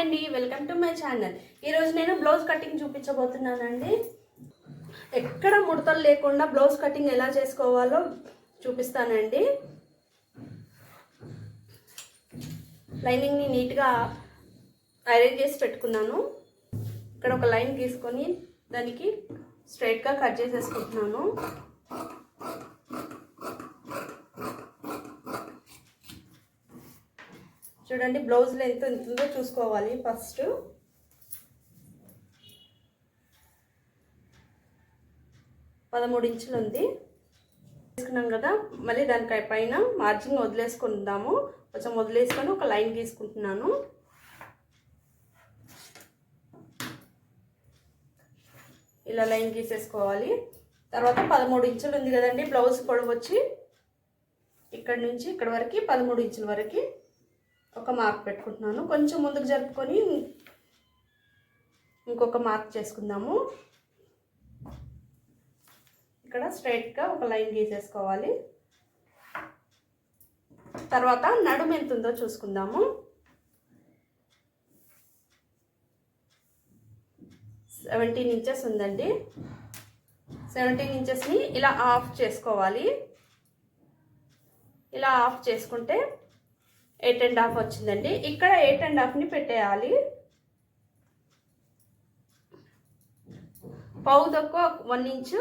అండి welcome to my channel. ఈరోజు నేను బ్లౌజ్ కటింగ్ చూపించబోతున్నానండి. ఎక్కడ ముడతలు లేకుండా బ్లౌజ్ కటింగ్ ఎలా చేసుకోవాలో చూపిస్తానండి. లైనింగ్ని నీట్గా అరేంజ్ చేసి పెట్టుకున్నాను. ఇక్కడ ఒక లైన్ తీసుకొని దానికి స్ట్రైట్గా కట్ చేసేసుకుంటున్నాను. చూడండి బ్లౌజ్ లెంత్ ఎంత ఉందో చూసుకోవాలి ఫస్ట్ పదమూడు ఇంచులు ఉంది. తీసుకున్నాం కదా మళ్ళీ దానికి పైన మార్జిన్ వదిలేసుకుందాము. కొంచెం వదిలేసుకొని ఒక లైన్ గీసుకుంటున్నాను. ఇలా లైన్ గీసేసుకోవాలి. తర్వాత పదమూడు ఇంచులు ఉంది కదండి బ్లౌజ్ పొడవు వచ్చి ఇక్కడ నుంచి ఇక్కడ వరకు పదమూడు ఇంచుల వరకు. ఒక మార్క్ పెట్టుకుంటున్నాను. కొంచెం ముందుకు జరుపుకొని ఇంకొక మార్క్ చేసుకుందాము. ఇక్కడ స్ట్రైట్గా ఒక లైన్ గీసేసుకోవాలి. తర్వాత నడుము ఎంత ఉందో చూసుకుందాము. సెవెంటీన్ ఇంచెస్ ఉందండి. సెవెంటీన్ ఇంచెస్ని ఇలా ఆఫ్ చేసుకోవాలి. ఇలా ఆఫ్ చేసుకుంటే ఎయిట్ అండ్ హాఫ్ వచ్చిందండి. ఇక్కడ ఎయిట్ అండ్ హాఫ్ని పెట్టేయాలి. పౌ తక్కువ వన్ ఇంచ్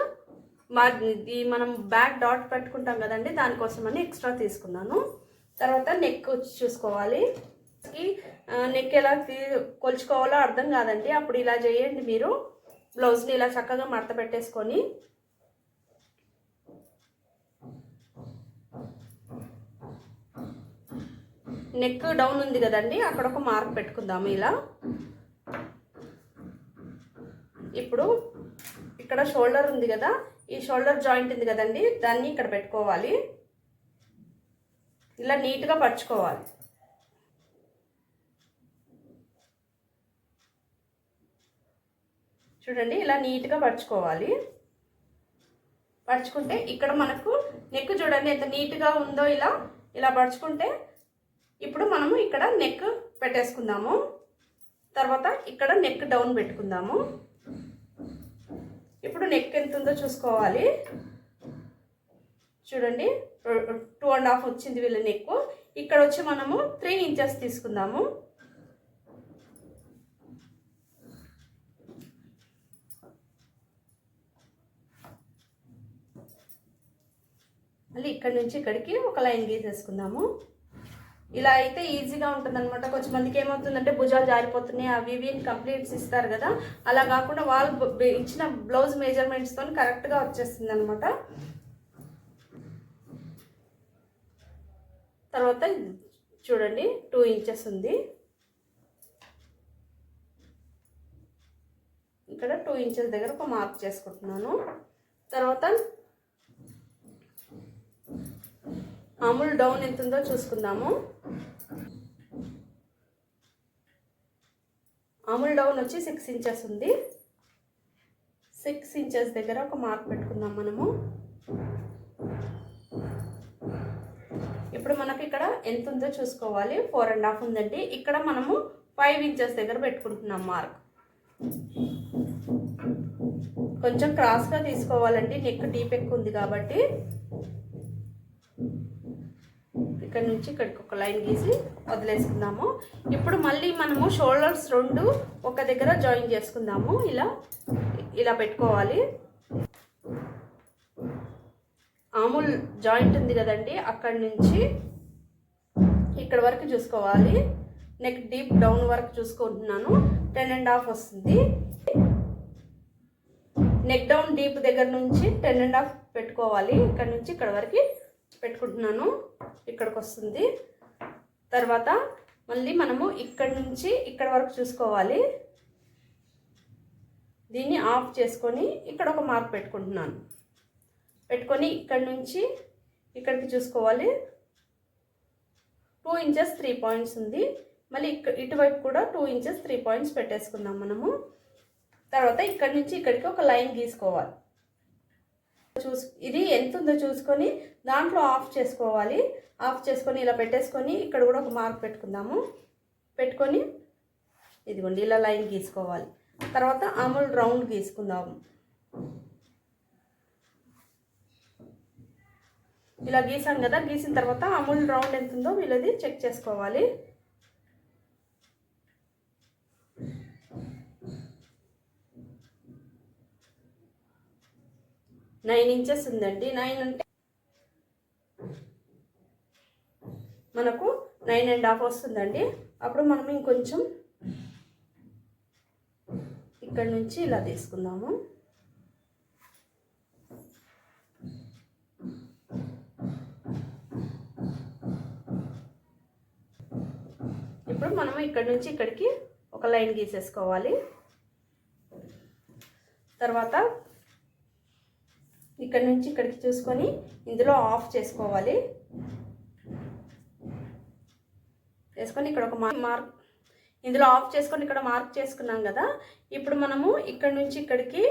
మా ఇది మనం బ్యాక్ డాట్ పెట్టుకుంటాం కదండి దానికోసమని ఎక్స్ట్రా తీసుకున్నాను. తర్వాత నెక్ వచ్చి చూసుకోవాలి. నెక్ ఎలా తీ కొలుచుకోవాలో అర్థం కాదండి. అప్పుడు ఇలా చేయండి మీరు. బ్లౌజ్ని ఇలా చక్కగా మడత పెట్టేసుకొని నెక్ డౌన్ ఉంది కదండి అక్కడ ఒక మార్క్ పెట్టుకుందాము ఇలా. ఇప్పుడు ఇక్కడ షోల్డర్ ఉంది కదా ఈ షోల్డర్ జాయింట్ ఉంది కదండి దాన్ని ఇక్కడ పెట్టుకోవాలి. ఇలా నీట్గా పరుచుకోవాలి. చూడండి ఇలా నీట్గా పరుచుకోవాలి. పరుచుకుంటే ఇక్కడ మనకు నెక్ చూడండి ఎంత నీట్గా ఉందో ఇలా ఇలా పరుచుకుంటే ఇప్పుడు మనము ఇక్కడ నెక్ పెట్టేసుకుందాము. తర్వాత ఇక్కడ నెక్ డౌన్ పెట్టుకుందాము. ఇప్పుడు నెక్ ఎంత ఉందో చూసుకోవాలి. చూడండి టూ అండ్ హాఫ్ వచ్చింది వీళ్ళ నెక్ ఇక్కడ వచ్చి మనము త్రీ ఇంచెస్ తీసుకుందాము. మళ్ళీ ఇక్కడ నుంచి ఇక్కడికి ఒక లైన్ గీసేసుకుందాము. ఇలా అయితే ఈజీగా ఉంటుంది అనమాట కొంచెం మందికి ఏమవుతుందంటే భుజాలు జారిపోతున్నాయి అవి ఇవి కంప్లీట్స్ ఇస్తారు కదా. అలా కాకుండా వాళ్ళు ఇచ్చిన బ్లౌజ్ మెజర్మెంట్స్తో కరెక్ట్గా వచ్చేస్తుంది అనమాట తర్వాత చూడండి టూ ఇంచెస్ ఉంది. ఇక్కడ టూ ఇంచెస్ దగ్గర ఒక మార్క్ చేసుకుంటున్నాను. తర్వాత అమూల్ డౌన్ ఎంత ఉందో చూసుకుందాము. అమూల్ డౌన్ వచ్చి సిక్స్ ఇంచెస్ ఉంది. సిక్స్ ఇంచెస్ దగ్గర ఒక మార్క్ పెట్టుకుందాం మనము. ఇప్పుడు మనకి ఇక్కడ ఎంత ఉందో చూసుకోవాలి. ఫోర్ అండ్ హాఫ్ ఉందండి. ఇక్కడ మనము ఫైవ్ ఇంచెస్ దగ్గర పెట్టుకుంటున్నాం మార్క్ కొంచెం క్రాస్గా తీసుకోవాలండి. నెక్ డీప్ ఎక్కువ ఉంది కాబట్టి. ఇక్కడ నుంచి ఇక్కడికి ఒక లైన్ గీసి వదిలేసుకుందాము. ఇప్పుడు మళ్ళీ మనము షోల్డర్స్ రెండు ఒక దగ్గర జాయిన్ చేసుకుందాము. ఇలా ఇలా పెట్టుకోవాలి. ఆముల్ జాయింట్ ఉంది కదండి అక్కడి నుంచి ఇక్కడ వరకు చూసుకోవాలి. నెక్ డీప్ డౌన్ వరకు చూసుకుంటున్నాను. టెన్ అండ్ హాఫ్ వస్తుంది. నెక్ డౌన్ డీప్ దగ్గర నుంచి టెన్ అండ్ హాఫ్ పెట్టుకోవాలి. ఇక్కడ నుంచి ఇక్కడ వరకు పెట్టుకుంటున్నాను ఇక్కడికి వస్తుంది తర్వాత మళ్ళీ మనము ఇక్కడ నుంచి ఇక్కడ వరకు చూసుకోవాలి. దీన్ని ఆఫ్ చేసుకొని ఇక్కడ ఒక మార్క్ పెట్టుకుంటున్నాను. పెట్టుకొని ఇక్కడ నుంచి ఇక్కడికి చూసుకోవాలి. టూ ఇంచెస్ త్రీ పాయింట్స్ ఉంది. మళ్ళీ ఇక్కడ ఇటువైపు కూడా టూ ఇంచెస్ త్రీ పాయింట్స్ పెట్టేసుకుందాం మనము. తర్వాత ఇక్కడ నుంచి ఇక్కడికి ఒక లైన్ గీసుకోవాలి. చూసు ఇది ఎంత ఉందో చూసుకొని దాంట్లో ఆఫ్ చేసుకోవాలి. ఆఫ్ చేసుకొని ఇలా పెట్టేసుకొని ఇక్కడ కూడా ఒక మార్క్ పెట్టుకుందాము. పెట్టుకొని ఇదిగోండి ఇలా లైన్ గీసుకోవాలి. తర్వాత అమూల్ రౌండ్ గీసుకుందాము. ఇలా గీసాం కదా గీసిన తర్వాత అమూల్ రౌండ్ ఎంత ఉందో వీళ్ళది చెక్ చేసుకోవాలి. నైన్ ఇంచెస్ ఉందండి. నైన్ అంటే మనకు నైన్ అండ్ హాఫ్ వస్తుందండి. అప్పుడు మనం ఇంకొంచెం ఇక్కడ నుంచి ఇలా తీసుకుందాము. ఇప్పుడు మనం ఇక్కడ నుంచి ఇక్కడికి ఒక లైన్ గీసేసుకోవాలి. తర్వాత ఇక్కడ నుంచి ఇక్కడికి చూసుకొని ఇందులో ఆఫ్ చేసుకోవాలి. చేసుకొని ఇక్కడ ఒక మార్క్. ఇందులో ఆఫ్ చేసుకొని ఇక్కడ మార్క్ చేసుకున్నాం కదా. ఇప్పుడు మనము ఇక్కడ నుంచి ఇక్కడికి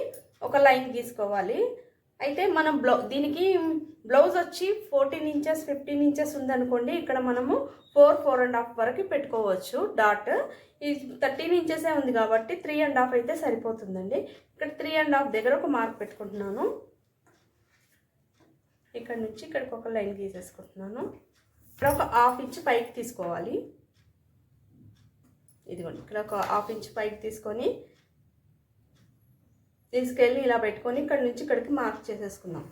ఒక లైన్ గీసుకోవాలి. అయితే మనం బ్లౌ దీనికి బ్లౌజ్ వచ్చి ఫోర్టీన్ ఇంచెస్ ఫిఫ్టీన్ ఇంచెస్ ఉందనుకోండి ఇక్కడ మనము ఫోర్ ఫోర్ అండ్ హాఫ్ వరకు పెట్టుకోవచ్చు డాట్. ఈ థర్టీన్ ఇంచెసే ఉంది కాబట్టి త్రీ అండ్ హాఫ్ అయితే సరిపోతుందండి. ఇక్కడ త్రీ అండ్ హాఫ్ దగ్గర ఒక మార్క్ పెట్టుకుంటున్నాను. ఇక్కడ నుంచి ఇక్కడికి ఒక లైన్ గీసేసుకుంటున్నాను. ఇక్కడ ఒక హాఫ్ ఇంచ్ పైకి తీసుకోవాలి. ఇదిగోండి ఇక్కడ ఒక హాఫ్ ఇంచ్ పైకి తీసుకొని తీసుకెళ్ళి ఇలా పెట్టుకొని ఇక్కడ నుంచి ఇక్కడికి మార్క్ చేసేసుకుందాం.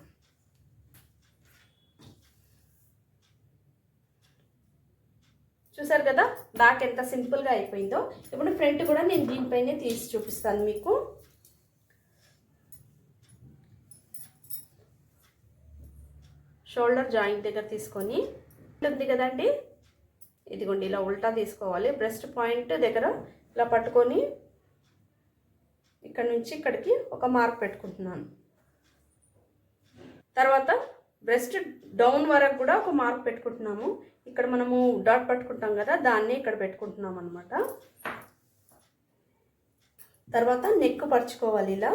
చూసారు కదా బ్యాక్ ఎంత సింపుల్గా అయిపోయిందో. ఇప్పుడు ఫ్రంట్ కూడా నేను దీనిపైనే తీసి చూపిస్తాను మీకు. షోల్డర్ జాయింట్ దగ్గర తీసుకొని ఉంది కదండి? ఇదిగోండి ఇలా ఉల్టా తీసుకోవాలి. బ్రెస్ట్ పాయింట్ దగ్గర ఇలా పట్టుకొని ఇక్కడ నుంచి ఇక్కడికి ఒక మార్క్ పెట్టుకుంటున్నాను. తర్వాత బ్రెస్ట్ డౌన్ వరకు కూడా ఒక మార్క్ పెట్టుకుంటున్నాము. ఇక్కడ మనము డాట్ పట్టుకుంటాం కదా దాన్ని ఇక్కడ పెట్టుకుంటున్నాం అనమాట తర్వాత నెక్ పరుచుకోవాలి ఇలా.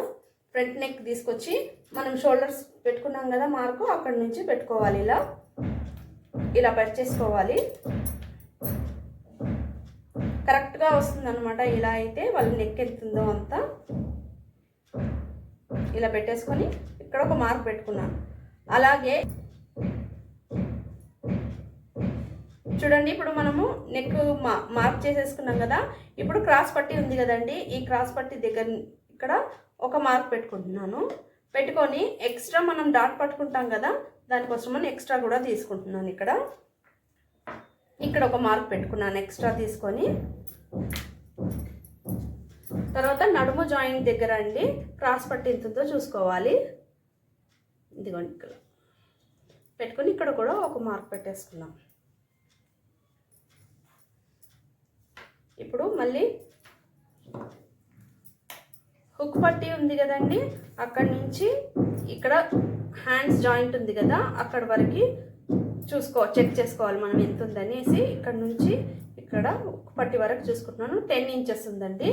ఫ్రంట్ నెక్ తీసుకొచ్చి మనం షోల్డర్స్ పెట్టుకున్నాం కదా మార్కు అక్కడ నుంచి పెట్టుకోవాలి ఇలా. ఇలా పరిచేసుకోవాలి కరెక్ట్గా వస్తుందన్నమాట. ఇలా అయితే వాళ్ళు నెక్ ఎత్తుందో అంతా ఇలా పెట్టేసుకొని ఇక్కడ ఒక మార్క్ పెట్టుకున్నాను అలాగే చూడండి ఇప్పుడు మనము నెక్ మా మార్క్ చేసేసుకున్నాం కదా. ఇప్పుడు క్రాస్ పట్టి ఉంది కదండి. ఈ క్రాస్ పట్టి దగ్గర ఇక్కడ ఒక మార్క్ పెట్టుకుంటున్నాను. పెట్టుకొని ఎక్స్ట్రా మనం డాట్ పట్టుకుంటాం కదా దానికోసమని ఎక్స్ట్రా కూడా తీసుకుంటున్నాను ఇక్కడ. ఇక్కడ ఒక మార్క్ పెట్టుకున్నాను ఎక్స్ట్రా తీసుకొని. తర్వాత నడుము జాయింట్ దగ్గర అండి క్రాస్ పట్టి ఎంతుందో చూసుకోవాలి. ఇదిగోండి ఇక్కడ. పెట్టుకొని ఇక్కడ కూడా ఒక మార్క్ పెట్టేసుకున్నాం. ఇప్పుడు మళ్ళీ హుక్ పట్టి ఉంది కదండి. అక్కడ నుంచి ఇక్కడ హ్యాండ్స్ జాయింట్ ఉంది కదా అక్కడ వరకు చూసుకో చెక్ చేసుకోవాలి మనం ఎంత ఉందనేసి ఇక్కడ నుంచి ఇక్కడ హుక్ పట్టి వరకు చూసుకుంటున్నాను. టెన్ ఇంచెస్ ఉందండి.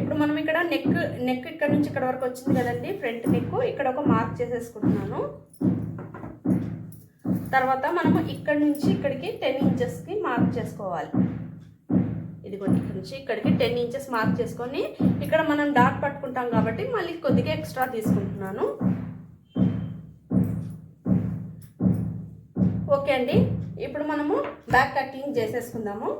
ఇప్పుడు మనం ఇక్కడ నెక్ నెక్ ఇక్కడ నుంచి ఇక్కడ వరకు వచ్చింది కదండి ఫ్రంట్ నెక్. ఇక్కడ ఒక మార్క్ చేసేసుకుంటున్నాను. తర్వాత మనము ఇక్కడ నుంచి ఇక్కడికి టెన్ ఇంచెస్కి మార్క్ చేసుకోవాలి. ఇదిగోండి ఇక్కడ నుంచి ఇక్కడికి టెన్ ఇంచెస్ మార్క్ చేసుకొని ఇక్కడ మనం డాట్ పట్టుకుంటాం కాబట్టి మళ్ళీ కొద్దిగా ఎక్స్ట్రా తీసుకుంటున్నాను. ఓకే అండి. ఇప్పుడు మనము బ్యాక్ కటింగ్ చేసేసుకుందాము.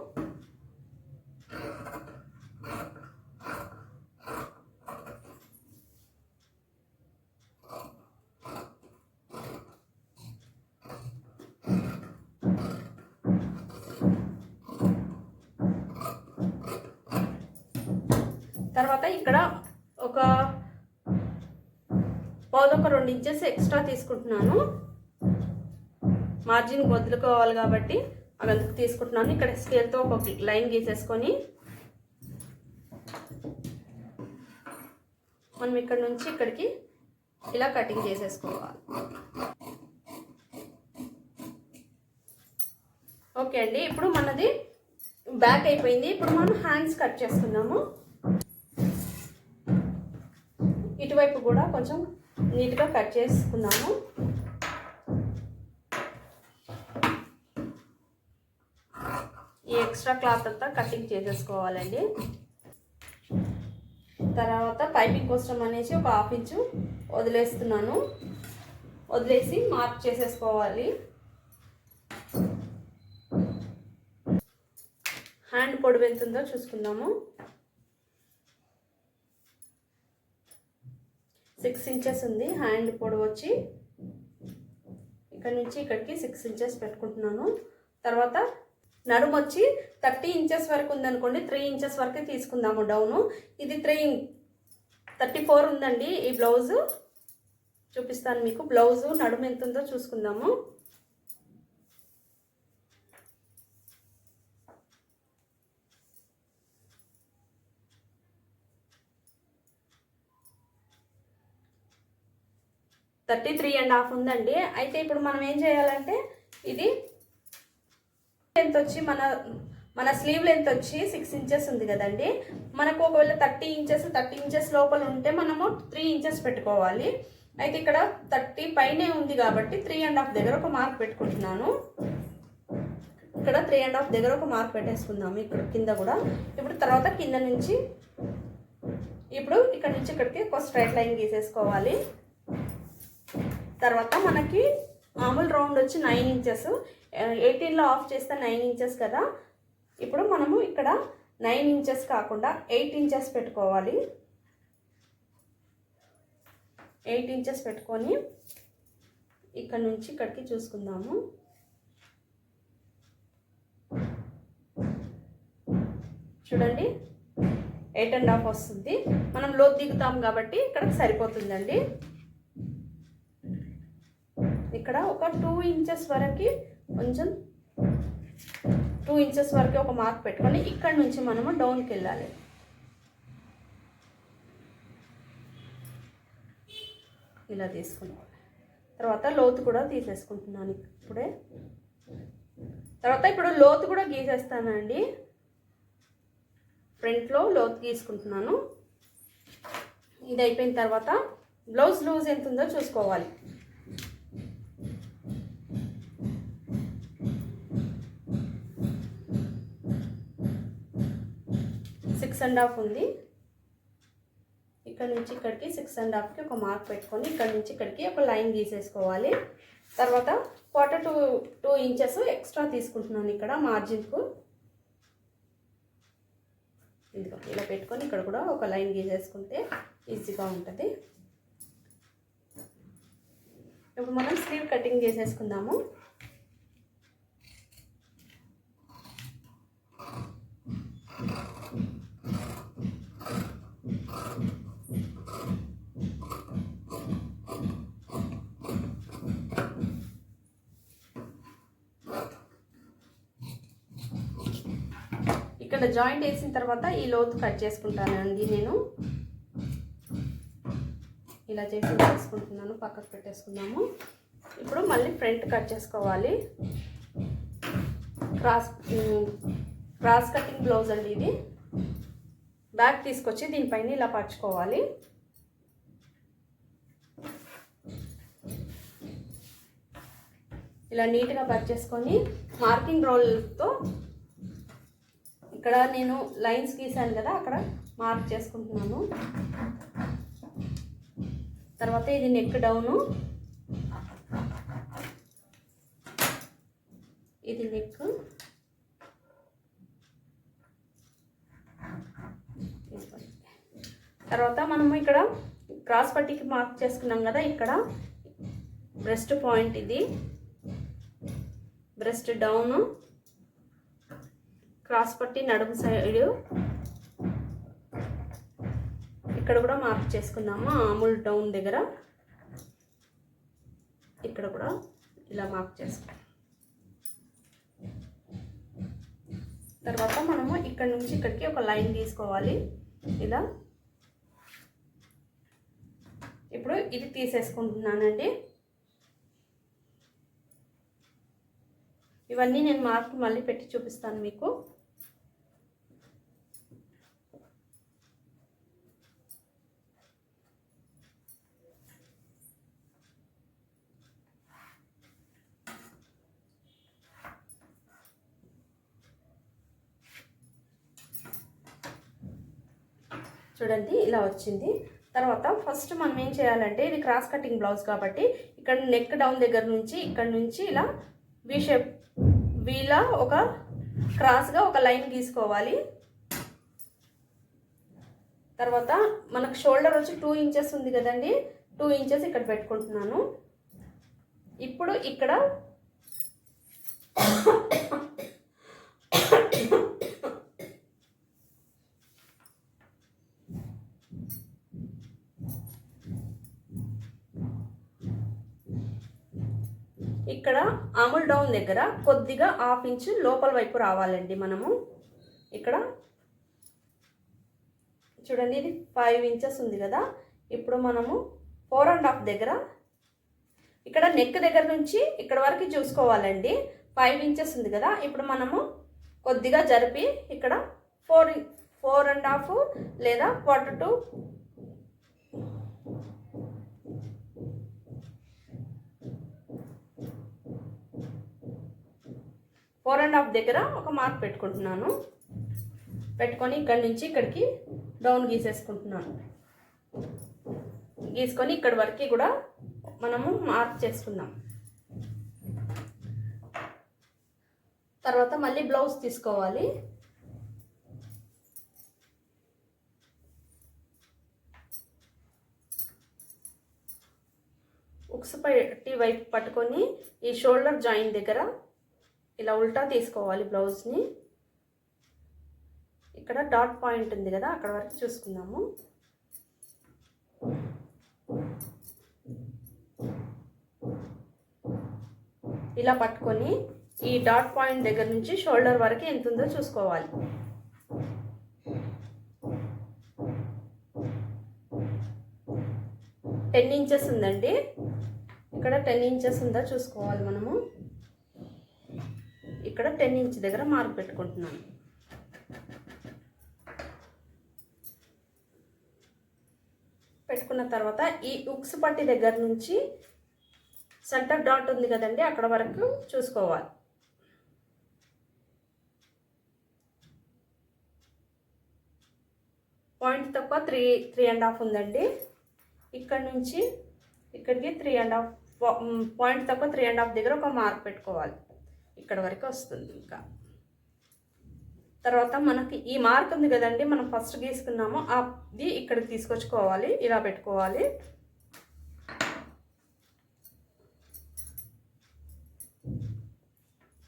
తర్వాత ఇక్కడ ఒక పౌదొక రెండు ఇంచెస్ ఎక్స్ట్రా తీసుకుంటున్నాను. మార్జిన్ వదులుకోవాలి కాబట్టి అదందుకు తీసుకుంటున్నాను. ఇక్కడ స్కేల్తో ఒక లైన్ గీసేసుకొని మనం ఇక్కడ నుంచి ఇక్కడికి ఇలా కటింగ్ చేసేసుకోవాలి. ఓకే అండి ఇప్పుడు మనది బ్యాక్ అయిపోయింది. ఇప్పుడు మనం హ్యాండ్స్ కట్ చేసుకున్నాము వైపు కూడా కొంచెం నీట్గా కట్ చేసుకున్నాము ఈ ఎక్స్ట్రా క్లాత్ అంతా కటింగ్ చేసేసుకోవాలండి. తర్వాత పైపింగ్ కోసం అనేసి ఒక హాఫ్ ఇంచు వదిలేస్తున్నాను. వదిలేసి మార్క్ చేసేసుకోవాలి. హ్యాండ్ పొడవు ఎంత ఉందో చూసుకుందాము. సిక్స్ ఇంచెస్ ఉంది. హ్యాండ్ పొడవు వచ్చి ఇక్కడ నుంచి ఇక్కడికి సిక్స్ ఇంచెస్ పెట్టుకుంటున్నాను. తర్వాత నడుము వచ్చి థర్టీ ఇంచెస్ వరకు ఉందనుకోండి త్రీ ఇంచెస్ వరకే తీసుకుందాము డౌను ఇది త్రీ థర్టీ ఫోర్ ఉందండి ఈ బ్లౌజు చూపిస్తాను మీకు. బ్లౌజు నడుము ఎంత ఉందో చూసుకుందాము. థర్టీ త్రీ అండ్ హాఫ్ ఉందండి. అయితే ఇప్పుడు మనం ఏం చేయాలంటే ఇది లెంత్ వచ్చి మన మన స్లీవ్ లెంత్ వచ్చి సిక్స్ ఇంచెస్ ఉంది కదండి. మనకు ఒకవేళ థర్టీ ఇంచెస్ థర్టీ ఇంచెస్ లోపల ఉంటే మనము త్రీ ఇంచెస్ పెట్టుకోవాలి. అయితే ఇక్కడ థర్టీ పైనే ఉంది కాబట్టి త్రీ అండ్ హాఫ్ దగ్గర ఒక మార్క్ పెట్టుకుంటున్నాను. ఇక్కడ త్రీ అండ్ హాఫ్ దగ్గర ఒక మార్క్ పెట్టేసుకుందాము ఇక్కడ కింద కూడా. ఇప్పుడు తర్వాత కింద నుంచి ఇప్పుడు ఇక్కడ నుంచి ఇక్కడికి ఒక స్ట్రైట్ లైన్ గీసేసుకోవాలి. తర్వాత మనకి మామూలు రౌండ్ వచ్చి నైన్ ఇంచెస్. ఎయిటీన్లో ఆఫ్ చేస్తే నైన్ ఇంచెస్ కదా. ఇప్పుడు మనము ఇక్కడ నైన్ ఇంచెస్ కాకుండా ఎయిట్ ఇంచెస్ పెట్టుకోవాలి. ఎయిట్ ఇంచెస్ పెట్టుకొని ఇక్కడ నుంచి ఇక్కడికి చూసుకుందాము. చూడండి ఎయిట్ అండ్ హాఫ్ వస్తుంది. మనం లోతు దిగుతాం కాబట్టి ఇక్కడ సరిపోతుందండి. ఇక్కడ ఒక టూ ఇంచెస్ వరకు కొంచెం టూ ఇంచెస్ వరకు ఒక మార్క్ పెట్టుకొని ఇక్కడ నుంచి మనము డౌన్కి వెళ్ళాలి. ఇలా తీసుకున్నాం. తర్వాత లోతు కూడా తీసేసుకుంటున్నాను ఇప్పుడే. తర్వాత ఇప్పుడు లోతు కూడా గీసేస్తానండి. ఫ్రంట్లో లోతు గీసుకుంటున్నాను. ఇది అయిపోయిన తర్వాత బ్లౌజ్ లూజ్ ఎంత ఉందో చూసుకోవాలి. సిక్స్ అండ్ హాఫ్ ఉంది. ఇక్కడ నుంచి ఇక్కడికి సిక్స్ అండ్ హాఫ్కి ఒక మార్క్ పెట్టుకొని ఇక్కడ నుంచి ఇక్కడికి ఒక లైన్ గీసేసుకోవాలి. తర్వాత quarter two two inches extra తీసుకుంటున్నాను ఇక్కడ మార్జిన్కు ఇదిగో ఇలా పెట్టుకొని ఇక్కడ కూడా ఒక లైన్ గీసేసుకుంటే ఈజీగా ఉంటుంది. ఇప్పుడు మనం స్లీవ్ కటింగ్ చేసేసుకుందాము. ఇక్కడ జాయింట్ వేసిన తర్వాత ఈ లోతు కట్ చేసుకుంటానండి నేను. ఇలా చేసి చేసుకుంటున్నాను పక్కకు పెట్టేసుకున్నాము ఇప్పుడు మళ్ళీ ఫ్రంట్ కట్ చేసుకోవాలి. క్రాస్ క్రాస్ కటింగ్ బ్లౌజ్ అండి ఇది. బ్యాక్ తీసుకొచ్చి దీనిపైన ఇలా పరుచుకోవాలి. ఇలా నీట్గా పర్చేసుకొని మార్కింగ్ రోల్తో ఇక్కడ నేను లైన్స్ గీసాను కదా అక్కడ మార్క్ చేసుకుంటున్నాను. తర్వాత ఇది నెక్ డౌను. ఇది నెక్. తర్వాత మనము ఇక్కడ క్రాస్ పట్టికి మార్క్ చేసుకున్నాం కదా ఇక్కడ బ్రెస్ట్ పాయింట్ ఇది. Breast down. క్రాస్ పట్టి నడుము సైడ్ ఇక్కడ కూడా మార్క్ చేసుకుందాము అమూల్ డౌన్ దగ్గర. ఇక్కడ కూడా ఇలా మార్క్ చేసుకుందాం. తర్వాత మనము ఇక్కడ నుంచి ఇక్కడికి ఒక లైన్ తీసుకోవాలి. ఇలా. ఇప్పుడు ఇది తీసేసుకుంటున్నానండి. ఇవన్నీ నేను మార్క్ మళ్ళీ పెట్టి చూపిస్తాను మీకు. చూడండి ఇలా వచ్చింది. తర్వాత ఫస్ట్ మనం ఏం చేయాలంటే ఇది క్రాస్ కటింగ్ బ్లౌజ్ కాబట్టి ఇక్కడ నెక్ డౌన్ దగ్గర నుంచి ఇక్కడ నుంచి ఇలా వి షేప్ వీలా ఒక క్రాస్గా ఒక లైన్ గీసుకోవాలి. తర్వాత మనకు షోల్డర్ వచ్చి టూ ఇంచెస్ ఉంది కదండి. టూ ఇంచెస్ ఇక్కడ పెట్టుకుంటున్నాను. ఇప్పుడు ఇక్కడ ఇక్కడ అముల్ డౌన్ దగ్గర కొద్దిగా హాఫ్ ఇంచ్ లోపల వైపు రావాలండి మనము. ఇక్కడ చూడండి ఇది ఫైవ్ ఇంచెస్ ఉంది కదా. ఇప్పుడు మనము ఫోర్ అండ్ హాఫ్ దగ్గర ఇక్కడ నెక్ దగ్గర నుంచి ఇక్కడ వరకు చూసుకోవాలండి. ఫైవ్ ఇంచెస్ ఉంది కదా. ఇప్పుడు మనము కొద్దిగా జరిపి ఇక్కడ ఫోర్ ఫోర్ అండ్ హాఫ్ లేదా quarter to four and half దగ్గర ఒక మార్క్ పెట్టుకుంటున్నాను. పెట్టుకొని ఇక్కడి నుంచి ఇక్కడికి డౌన్ గీసేసుకుంటున్నాను. గీసుకొని ఇక్కడి వరకు కూడా మనము మార్క్ చేసుకుందాం. తర్వాత మళ్ళీ బ్లౌజ్ తీసుకోవాలి. ఉక్స్ పట్టి వైపు పట్టుకొని ఈ షోల్డర్ జాయింట్ దగ్గర ఇలా ఉల్టా తీసుకోవాలి బ్లౌజ్ని. ఇక్కడ డాట్ పాయింట్ ఉంది కదా అక్కడ వరకు చూసుకుందాము. ఇలా పట్టుకొని ఈ డాట్ పాయింట్ దగ్గర నుంచి షోల్డర్ వరకు ఎంత ఉందో చూసుకోవాలి. టెన్ ఇంచెస్ ఉందండి. ఇక్కడ టెన్ ఇంచెస్ ఉందా చూసుకోవాలి మనము. ఇక్కడ టెన్ ఇంచ్ దగ్గర మార్క్ పెట్టుకుంటున్నాను. పెట్టుకున్న తర్వాత ఈ ఉక్స్ పట్టి దగ్గర నుంచి సెంటర్ డాట్ ఉంది కదండి అక్కడ వరకు చూసుకోవాలి. పాయింట్ తక్కువ త్రీ త్రీ అండ్ హాఫ్ ఉందండి. ఇక్కడ నుంచి ఇక్కడికి త్రీ అండ్ హాఫ్ పాయింట్ తక్కువ త్రీ అండ్ హాఫ్ దగ్గర ఒక మార్క్ పెట్టుకోవాలి. ఇక్కడ వరకు వస్తుంది ఇంకా. తర్వాత మనకి ఈ మార్క్ ఉంది కదండి మనం ఫస్ట్ గీసుకున్నామో అది ఇక్కడికి తీసుకొచ్చుకోవాలి ఇలా పెట్టుకోవాలి.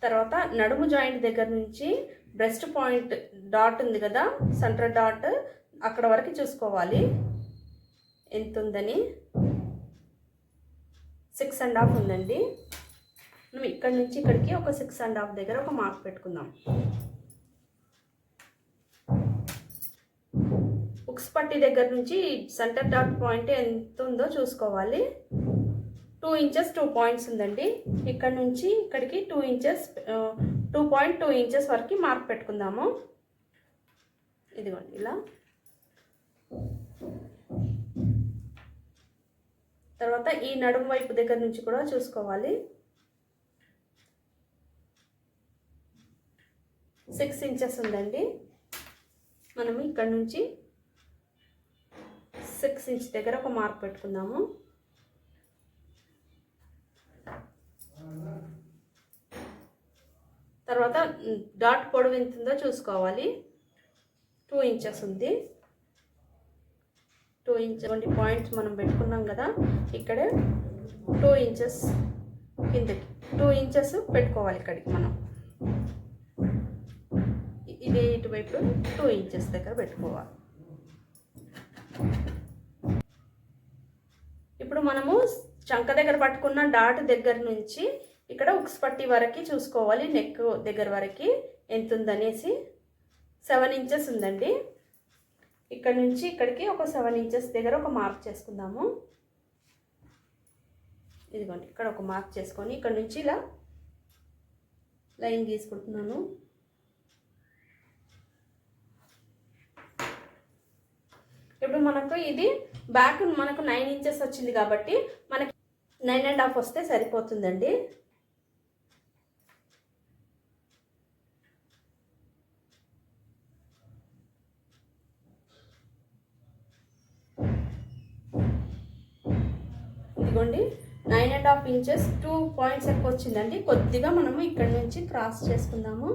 తర్వాత నడుము జాయింట్ దగ్గర నుంచి బ్రెస్ట్ పాయింట్ డాట్ ఉంది కదా సెంటర్ డాట్ అక్కడ వరకు చూసుకోవాలి. ఎంత ఉందని? సిక్స్ అండ్ హాఫ్ ఉందండి. మనం ఇక్కడ నుంచి ఇక్కడికి ఒక సిక్స్ అండ్ హాఫ్ దగ్గర ఒక మార్క్ పెట్టుకుందాం. ఉక్స్ పట్టి దగ్గర నుంచి సెంటర్ డాట్ పాయింట్ ఎంత ఉందో చూసుకోవాలి. టూ ఇంచెస్ టూ పాయింట్స్ ఉందండి. ఇక్కడ నుంచి ఇక్కడికి two inches two point two inches వరకు మార్క్ పెట్టుకుందాము. ఇదిగోండి ఇలా. తర్వాత ఈ నడుము వైపు దగ్గర నుంచి కూడా చూసుకోవాలి. సిక్స్ ఇంచెస్ ఉందండి. మనం ఇక్కడ నుంచి సిక్స్ ఇంచ్ దగ్గర ఒక మార్క్ పెట్టుకుందాము. తర్వాత డాట్ పొడవు ఎంత ఉందో చూసుకోవాలి. టూ ఇంచెస్ ఉంది. టూ ఇంచెస్ కొన్ని పాయింట్స్ మనం పెట్టుకున్నాం కదా ఇక్కడ టూ ఇంచెస్ కిందకి. టూ ఇంచెస్ పెట్టుకోవాలి ఇక్కడికి మనం. ఇదే ఇటువైపు టూ ఇంచెస్ దగ్గర పెట్టుకోవాలి. ఇప్పుడు మనము చంక దగ్గర పట్టుకున్న డాట్ దగ్గర నుంచి ఇక్కడ ఉక్స్ పట్టి వరకు చూసుకోవాలి. నెక్ దగ్గర వరకు ఎంత ఉందనేసి. సెవెన్ ఇంచెస్ ఉందండి. ఇక్కడ నుంచి ఇక్కడికి ఒక సెవెన్ ఇంచెస్ దగ్గర ఒక మార్క్ చేసుకుందాము. ఇదిగోండి ఇక్కడ ఒక మార్క్ చేసుకొని ఇక్కడ నుంచి ఇలా లైన్ గీసుకుంటున్నాను ఇప్పుడు మనకు ఇది బ్యాక్ మనకు నైన్ ఇంచెస్ వచ్చింది కాబట్టి మనకి నైన్ అండ్ హాఫ్ వస్తే సరిపోతుందండి. ఇదిగోండి nine and half inches two points ఎక్కువ వచ్చిందండి. కొద్దిగా మనము ఇక్కడ నుంచి క్రాస్ చేసుకుందాము.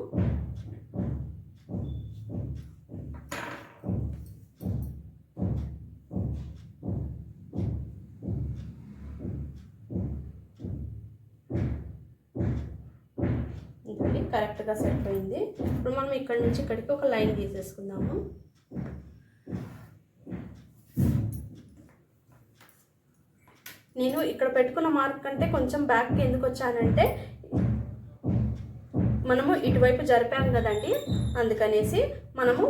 కరెక్ట్గా సెట్ అయింది. ఇప్పుడు మనం ఇక్కడ నుంచి ఇక్కడికి ఒక లైన్ గీసేసుకుందాము. నేను ఇక్కడ పెట్టుకున్న మార్క్ కంటే కొంచెం బ్యాక్కి ఎందుకు వచ్చానంటే మనము ఇటువైపు జరిపాం కదండి. అందుకనేసి మనము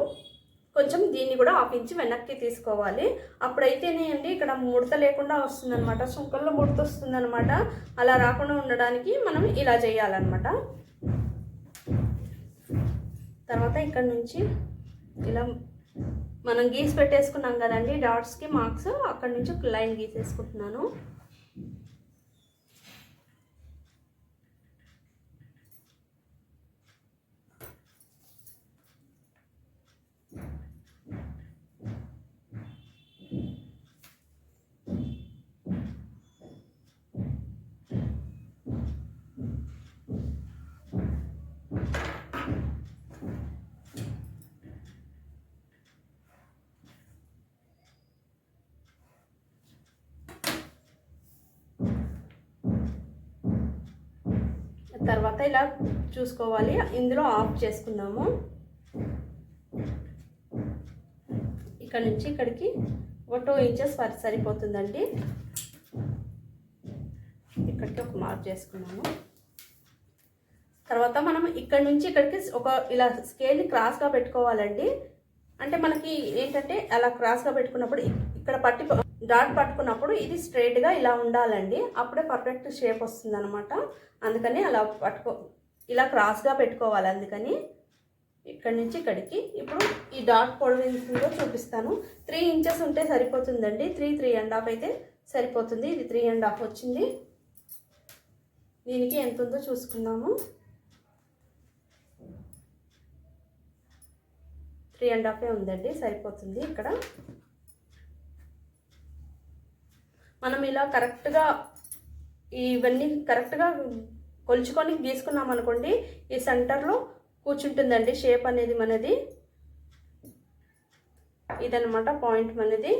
కొంచెం దీన్ని కూడా ఆపించి వెనక్కి తీసుకోవాలి. అప్పుడైతేనే అండి ఇక్కడ ముడత లేకుండా వస్తుందన్నమాట. సుంకల్లో ముడత వస్తుందన్నమాట. అలా రాకుండా ఉండడానికి మనం ఇలా చేయాలన్నమాట. తర్వాత ఇక్కడ నుంచి ఇలా మనం గీసి పెట్టేసుకున్నాం కదండి డాట్స్కి మార్క్స్ అక్కడ నుంచి లైన్ గీసేసుకుంటున్నాను. తర్వాత ఇలా చూసుకోవాలి. ఇందులో ఆఫ్ చేసుకుందాము ఇక్కడ నుంచి ఇక్కడికి ఒక టూ ఇంచెస్ వరకు సరిపోతుందండి. ఇక్కడికి ఒక మార్క్ చేసుకున్నాము. తర్వాత మనం ఇక్కడ నుంచి ఇక్కడికి ఒక ఇలా స్కేల్ని క్రాస్గా పెట్టుకోవాలండి. అంటే మనకి ఏంటంటే అలా క్రాస్గా పెట్టుకున్నప్పుడు ఇక్కడ పట్టి డాట్ పట్టుకున్నప్పుడు ఇది స్ట్రైట్గా ఇలా ఉండాలండి. అప్పుడే పర్ఫెక్ట్ షేప్ వస్తుంది అనమాట అందుకని అలా పట్టుకో ఇలా క్రాస్గా పెట్టుకోవాలి. అందుకని ఇక్కడి నుంచి ఇక్కడికి. ఇప్పుడు ఈ డాట్ పొడవు చూపిస్తాను. త్రీ ఇంచెస్ ఉంటే సరిపోతుందండి. త్రీ త్రీ అండ్ హాఫ్ అయితే సరిపోతుంది. ఇది త్రీ అండ్ హాఫ్ వచ్చింది. దీనికి ఎంత ఉందో చూసుకుందాము. త్రీ అండ్ హాఫే ఉందండి. సరిపోతుంది ఇక్కడ. మనం ఇలా కరెక్ట్గా ఇవన్నీ కరెక్ట్గా కొలుచుకొని గీసుకున్నాం అనుకోండి ఈ సెంటర్లో కూర్చుంటుందండి షేప్ అనేది మనది. ఇదనమాట పాయింట్ మనది.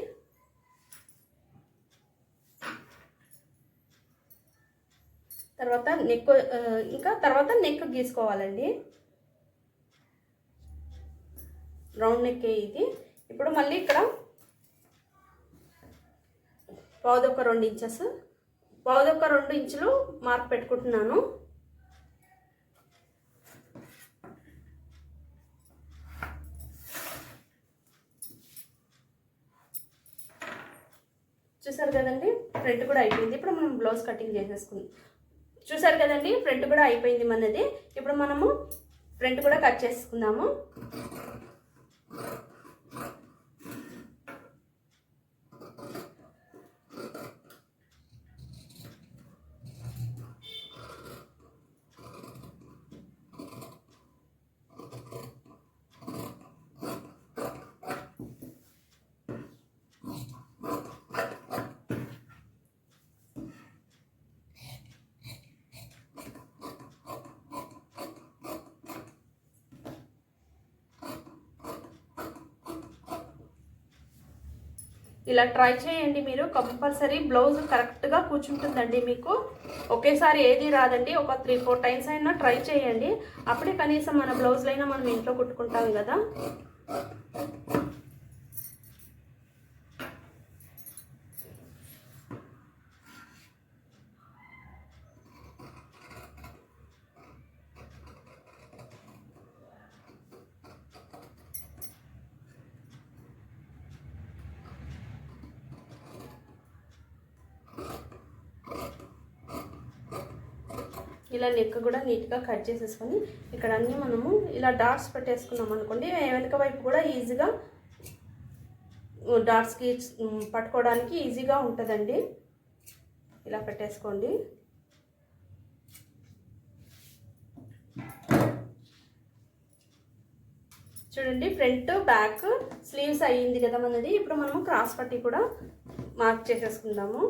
తర్వాత నెక్ ఇంకా తర్వాత నెక్ గీసుకోవాలండి. రౌండ్ నెక్ ఇది. ఇప్పుడు మళ్ళీ ఇక్కడ పావుదొక్క రెండు ఇంచెస్ పావుదొక్క రెండు ఇంచులు మార్క్ పెట్టుకుంటున్నాను. చూసారు కదండి ఫ్రంట్ కూడా అయిపోయింది. ఇప్పుడు మనం బ్లౌజ్ కటింగ్ చేసేసుకుందాం. చూసారు కదండి ఫ్రంట్ కూడా అయిపోయింది మనది. ఇప్పుడు మనము ఫ్రంట్ కూడా కట్ చేసుకుందాము ఇలా ట్రై చేయండి మీరు. కంపల్సరీ బ్లౌజ్ కరెక్ట్గా కూర్చుంటుందండి మీకు. ఒకేసారి ఏది రాదండి. ఒక త్రీ ఫోర్ టైమ్స్ అయినా ట్రై చేయండి. అప్పుడే కనీసం మన బ్లౌజ్లైనా మనం ఇంట్లో కుట్టుకుంటాం కదా. ఇలా నెక్ కూడా నీట్గా కట్ చేసేసుకొని ఇక్కడ అన్నీ మనము ఇలా డాట్స్ పెట్టేసుకున్నాం అనుకోండి వెనక వైపు కూడా ఈజీగా డాట్స్కి పట్టుకోవడానికి ఈజీగా ఉంటుందండి. ఇలా పెట్టేసుకోండి. చూడండి ఫ్రంట్ బ్యాక్ స్లీవ్స్ అయ్యింది కదా మనది. ఇప్పుడు మనము క్రాస్ పట్టి కూడా మార్క్ చేసేసుకుందాము.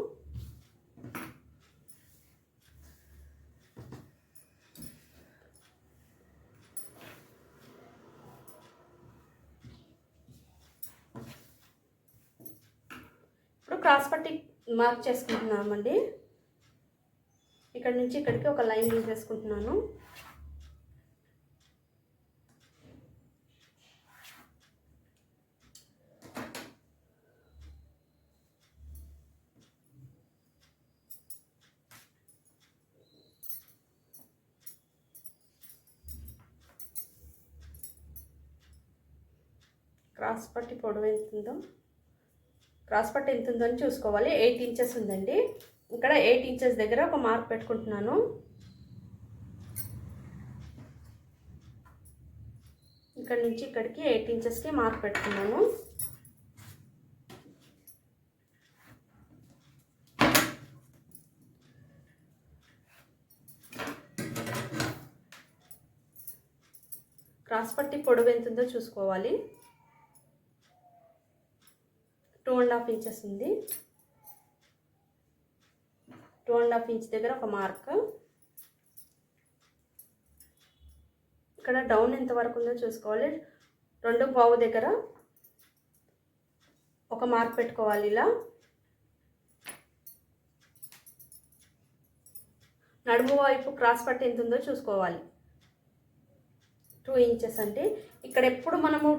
క్రాస్ పట్టి మార్క్ చేసుకుంటున్నామండి. ఇక్కడ నుంచి ఇక్కడికి ఒక లైన్ తీసేసుకుంటున్నాను. క్రాస్ పట్టి పొడవు ఎంత క్రాస్ పట్టి ఎంత ఉందో అని చూసుకోవాలి. ఎయిట్ ఇంచెస్ ఉందండి. ఇక్కడ ఎయిట్ ఇంచెస్ దగ్గర ఒక మార్క్ పెట్టుకుంటున్నాను. ఇక్కడ నుంచి ఇక్కడికి ఎయిట్ ఇంచెస్కి మార్క్ పెట్టుకున్నాను. క్రాస్ పట్టి పొడవు ఎంత ఉందో చూసుకోవాలి టూ అండ్ హాఫ్ ఇంచెస్ ఉంది. టూ అండ్ హాఫ్ ఇంచ్ దగ్గర ఒక మార్క్. ఇక్కడ డౌన్ ఎంత వరకు ఉందో చూసుకోవాలి. రెండు బావు దగ్గర ఒక మార్క్ పెట్టుకోవాలి ఇలా. నడుము వైపు క్రాస్ పట్టి ఎంత ఉందో చూసుకోవాలి. టూ ఇంచెస్ అంటే ఇక్కడ ఎప్పుడు మనము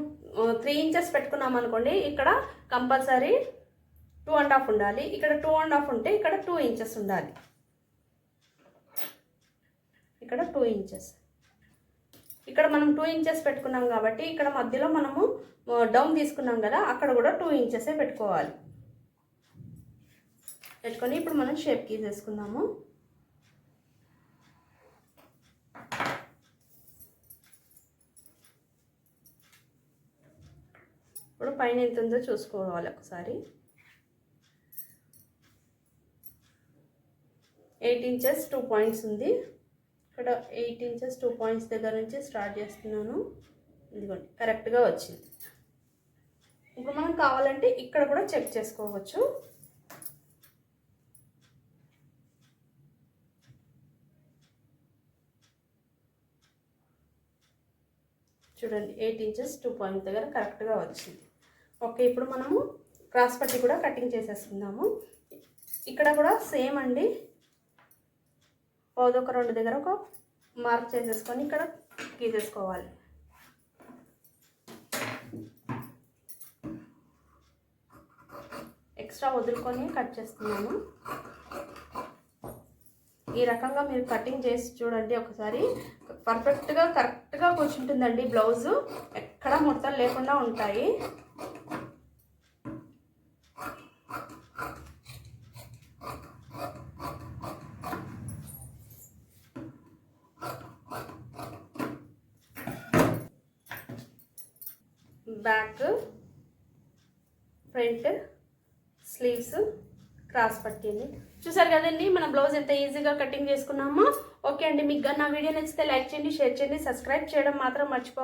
త్రీ ఇంచెస్ పెట్టుకున్నాం అనుకోండి ఇక్కడ కంపల్సరీ టూ అండ్ హాఫ్ ఉండాలి. ఇక్కడ టూ అండ్ హాఫ్ ఉంటే ఇక్కడ టూ ఇంచెస్ ఉండాలి. ఇక్కడ టూ ఇంచెస్ ఇక్కడ మనం టూ ఇంచెస్ పెట్టుకున్నాం కాబట్టి ఇక్కడ మధ్యలో మనము డౌన్ తీసుకున్నాం కదా అక్కడ కూడా టూ ఇంచెసే పెట్టుకోవాలి. పెట్టుకొని ఇప్పుడు మనం షేప్ గీసేసుకుందాము పైన ఎంత ఉందో చూసుకోవాలి ఒకసారి. ఎయిట్ ఇంచెస్ టూ పాయింట్స్ ఉంది. ఇక్కడ ఎయిట్ ఇంచెస్ టూ పాయింట్స్ దగ్గర నుంచి స్టార్ట్ చేస్తున్నాను. ఇదిగోండి కరెక్ట్గా వచ్చింది. ఇప్పుడు మనం కావాలంటే ఇక్కడ కూడా చెక్ చేసుకోవచ్చు. చూడండి ఎయిట్ ఇంచెస్ టూ పాయింట్ దగ్గర కరెక్ట్గా వచ్చింది. ఓకే ఇప్పుడు మనము క్రాస్ పట్టి కూడా కటింగ్ చేసేసుకుందాము. ఇక్కడ కూడా సేమ్ అండి. పౌదొక రెండు దగ్గర ఒక మార్క్ చేసేసుకొని ఇక్కడ గీసేసుకోవాలి. ఎక్స్ట్రా వదులుకొని కట్ చేస్తున్నాను. ఈ రకంగా మీరు కటింగ్ చేసి చూడండి ఒకసారి. పర్ఫెక్ట్గా కరెక్ట్గా కూర్చుంటుందండి బ్లౌజు. ఎక్కడ ముడతలు లేకుండా ఉంటాయి. బ్యాక్ ఫ్రంట్ స్లీవ్స్ క్రాస్ పట్టింది. చూసారు కదండి మన బ్లౌజ్ ఎంత ఈజీగా కటింగ్ చేసుకున్నామో? ఓకే అండి మీకు నా వీడియో నచ్చితే లైక్ చేయండి షేర్ చేయండి సబ్స్క్రైబ్ చేయడం మాత్రం మర్చిపో